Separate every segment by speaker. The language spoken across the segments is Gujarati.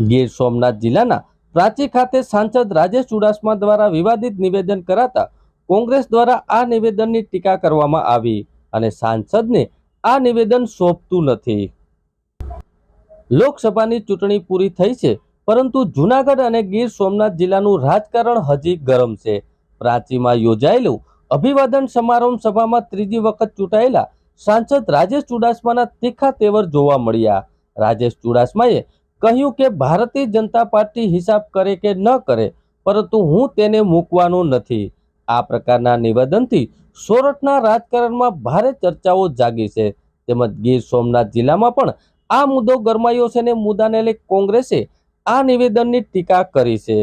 Speaker 1: ગીર સોમનાથ જિલ્લાના પ્રાચી ખાતે સાંસદ રાજેશ ચુડાસમા દ્વારા વિવાદિત નિવેદન કરાતા કોંગ્રેસ દ્વારા આ નિવેદનની ટીકા કરવામાં આવી અને સાંસદને આ નિવેદન સોંપતું નથી. લોકસભાની ચૂંટણી પૂરી થઈ છે, પરંતુ જૂનાગઢ અને ગીર સોમનાથ જિલ્લાનું રાજકારણ હજી ગરમ છે. પ્રાચીમાં યોજાયેલું અભિવાદન સમારોહ સભામાં ત્રીજી વખત ચૂંટાયેલા સાંસદ રાજેશ ચુડાસમાના તીખા તેવર જોવા મળ્યા. રાજેશ ચુડાસમાએ કહ્યું કે ભારતીય જનતા પાર્ટી હિસાબ કરે કે ન કરે, પરંતુ હું તેને મૂકવાનો નથી. આ પ્રકારના નિવેદનથી સોરઠના રાજકારણમાં ભારે ચર્ચાઓ જાગી છે. તેમજ ગીર સોમનાથ જિલ્લામાં પણ આ મુદ્દો ગરમાયો છે અને મુદ્દાને લઈ કોંગ્રેસે આ નિવેદનની ટીકા કરી છે.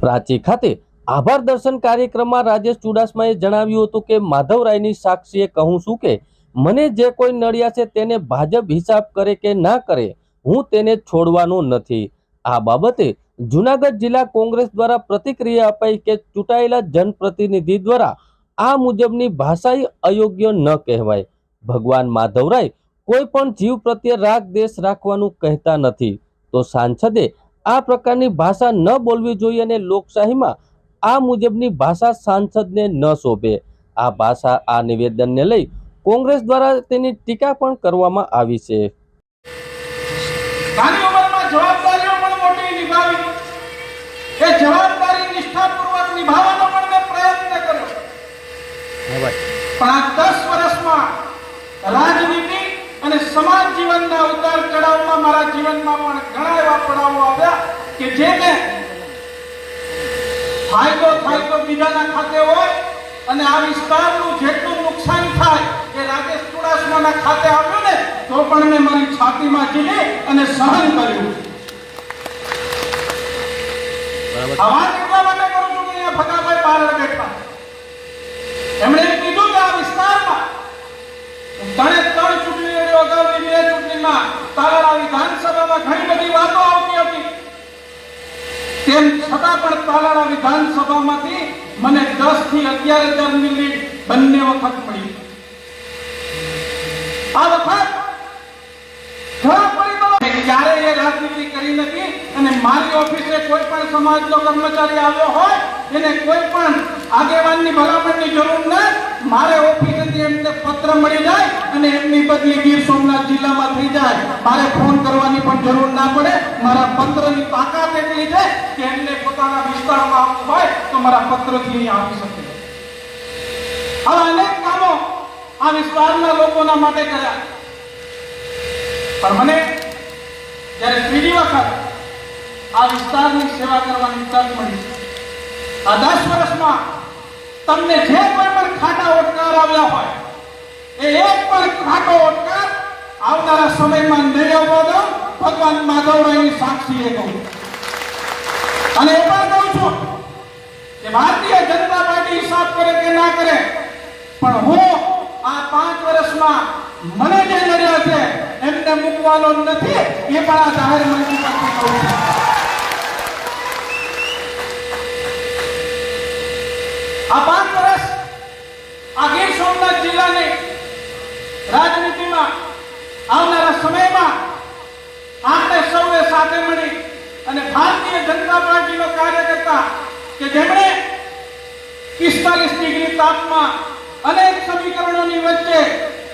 Speaker 1: પ્રાચી ખાતે આભાર દર્શન કાર્યક્રમમાં રાજેશ ચુડાસમાએ જણાવ્યું હતું કે માધવરાયની સાક્ષીએ કહું છું કે, મને જે કોઈ નડ્યા છે તેને ભાજપ હિસાબ કરે કે ના કરે હું તેને છોડવાનો નથી. આ બાબતે જુનાગઢ જિલ્લા કોંગ્રેસ દ્વારા પ્રતિક્રિયા અપાઈ કે ચૂંટાયેલા જનપ્રતિનિધિ દ્વારા આ મુજબની ભાષાએ અયોગ્ય ન કહેવાય. ભગવાન માધવરાય કોઈ પણ જીવ પ્રત્યે રાગ દેશ રાખવાનું કહેતા નથી. તો સાંસદે આ પ્રકારની ભાષા ન બોલવી જોઈએ અને લોકશાહીમાં આ મુજબની ભાષા સાંસદને ન શોભે. આ ભાષા આ નિવેદનને લઈ કોંગ્રેસ દ્વારા તેની ટીકા પણ કરવામાં આવી છે.
Speaker 2: નાની ઉંમરમાં જવાબદારીઓ પણ મોટી નિભાવી. એ જવાબદારી નિષ્ઠાપૂર્વક નિભાવવાનો પણ મેં પ્રયત્ન કર્યો. પણ આ દસ વર્ષમાં રાજનીતિ અને સમાજ જીવનના ઉતાર ચઢાવમાં મારા જીવનમાં પણ ઘણા એવા પડાવો આવ્યા કે જેને ફાયદો તો બીજાના ખાતે હોય અને આ વિસ્તારનું જેટલું રાજેશ ચુડાસમાના ખાતે આવ્યો ને તો પણ મેં મારી છાતીમાં ઝીલી અને સહન કર્યું. આવાજ એટલા માટે કરું છું કે અહીંયા ભગાભાઈ બહાર બેઠા એમણે કીધું કે આ વિસ્તારમાં ત્રણે ત્રણ ચૂંટણી અગાઉની બે ચૂંટણીમાં. તાલાળા વિધાનસભામાં ઘણી બધી વાતો આવતી હતી. તેમ છતાં પણ તાલાળા વિધાનસભામાંથી મને દસથી અગિયાર હજારની લીડ બંને વખત મળી. આ વખત ઘણા પરિબળો મેં એ રાજનીતિ કરી નથી અને મારી ઓફિસે કોઈ પણ સમાજનો કર્મચારી આવ્યો હોય, એને કોઈ પણ આગેવાનની ભલામણની જરૂર ન, મારે ઓફિસેથી એમને પત્ર મળી જાય અને એમની બદલી ગીર સોમનાથ જિલ્લામાં થઈ જાય. મારે ફોન કરવાની પણ જરૂર ના પડે. મારા પત્રની તાકાત એટલી છે કે એમને પોતાના વિસ્તારમાં આવવું હોય તો મારા પત્રથી આવી શકે. આવા અનેક કામો આ વિસ્તારના લોકોના માટે કર્યા. પણ મને જ્યારે ત્રીજી વખત આ વિસ્તારની સેવા કરવાની તક મળી, આ દસ વર્ષમાં તમને જે કોઈ પણ ખાટા ઓટકાર આવ્યા હોય, એ એક પણ ખાટો ઓટકાર આવનારા સમયમાં નહીં આવવા દઉં ભગવાન માધવરાયની સાક્ષીએ કહું. અને એ પણ કહું છું કે ભારતીય જનતા પાર્ટી હિસાબ કરે કે ના કરે, પણ હું પાંચ મને જે નડ્યા છે, એમને મૂકવાનો નથી, એ પણ આ જાહેર મંચ પરથી કહું છું. આ પાંચ વર્ષ આ ગીર સોમનાથ જિલ્લાની રાજનીતિમાં આવનારા સમયમાં આપણે સૌએ સાથે મળી અને ભારતીય જનતા પાર્ટીનો કાર્યકર્તા કે જેમણે પિસ્તાલીસ ડિગ્રી તાપમાં અનેક સમીકરણોની વચ્ચે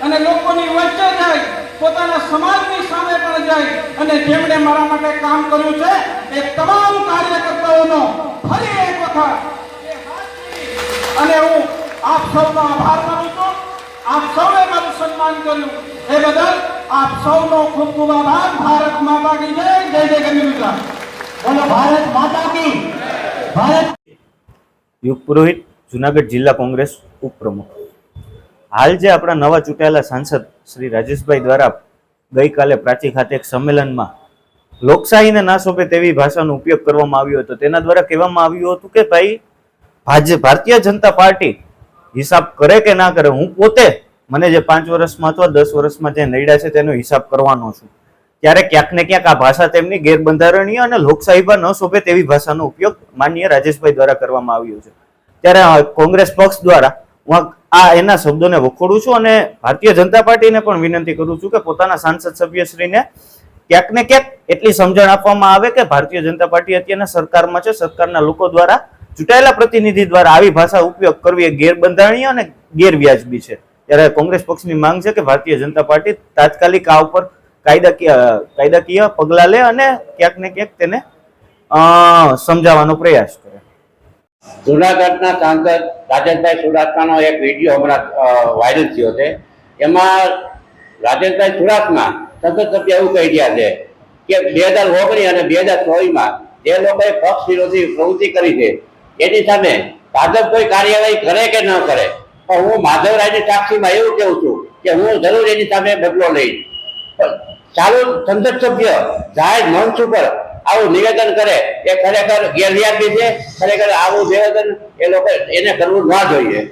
Speaker 2: અને લોકોની વચ્ચે જાય, પોતાના સમાજની સામે પણ જાય, અને જેમણે મારા માટે કામ કર્યું છે, એ તમામ કાર્યકર્તાઓનો ફરી એક વખત અને હું આપ સૌનો આભાર માનું છું. આપ સૌએ મારું સન્માન કર્યું. એ બદલ આપ સૌનો ખૂબ ખૂબ આભાર. ભારત માતા કી જય જય જય ગુજરાત. બોલો, ભારત માતા કી. ભારત
Speaker 3: યુગ પુરોહિત, જુનાગઢ જિલ્લા કોંગ્રેસ ઉપપ્રમુખ. હાલ જે આપણા નવા ચૂંટાયેલા સાંસદ શ્રી રાજેશભાઈ દ્વારા ગઈકાલે પ્રાચી ખાતે એક સંમેલનમાં લોકશાહીને ના સોંપે તેવી ભાષાનો ઉપયોગ કરવામાં આવ્યો હતો. તેના દ્વારા કહેવામાં આવ્યું હતું કે ભાઈ ભાજપ ભારતીય જનતા પાર્ટી હિસાબ કરે કે ના કરે, હું પોતે મને જે પાંચ વર્ષમાં અથવા દસ વર્ષમાં જે નડ્યા છે તેનો હિસાબ કરવાનો છું. ત્યારે ક્યાંક ને ક્યાંક આ ભાષા તેમની ગેરબંધારણીય અને લોકશાહીમાં ન શોભે તેવી ભાષાનો ઉપયોગ માનનીય રાજેશભાઈ દ્વારા કરવામાં આવ્યો છે. ત્યારે કોંગ્રેસ પક્ષ દ્વારા આ એના શબ્દોને વખોડું છું અને ભારતીય જનતા પાર્ટીને પણ વિનંતી કરું છું કે પોતાના સાંસદ સભ્યશ્રીને ક્યાંક ને ક્યાંક એટલી સમજણ આપવામાં આવે કે ભારતીય જનતા પાર્ટી અત્યારના સરકારમાં છે, સરકારના લોકો દ્વારા ચૂંટાયેલા પ્રતિનિધિ દ્વારા આવી ભાષા ઉપયોગ કરવી એ ગેરબંધારણીય અને ગેરવ્યાજબી છે. ત્યારે કોંગ્રેસ પક્ષની માંગ છે કે ભારતીય જનતા પાર્ટી તાત્કાલિક આ ઉપર કાયદાકીય કાયદાકીય પગલાં લે અને ક્યાંક ને ક્યાંક તેને સમજાવવાનો પ્રયાસ કરે.
Speaker 4: જુનાગઢના સાંસદ રાજેશભાઈ ચુડાસમાનો એક વીડિયો હમણાં વાયરલ થયો છે. એમાં રાજેશભાઈ ચુડાસમા સંસદ સભ્ય એવું કહી રહ્યા છે કે બે હજાર ઓગણીસ અને બે હજાર ચોવીસમાં જે લોકોએ પક્ષ વિરોધી પ્રવૃત્તિ કરી છે, એની સામે ભાજપ કોઈ કાર્યવાહી કરે કે ન કરે, પણ હું માધવરાયની સાક્ષીમાં એવું કહું છું કે હું જરૂર એની સામે બદલો લઈશ. ચાલુ સંસદ સભ્ય જાહેર મંચ ઉપર આવું નિવેદન કરે, એ ખરેખર ગેરવ્યાજબી છે, ખરેખર આવું નિવેદન એ લોકો એને કરવું ના જોઈએ.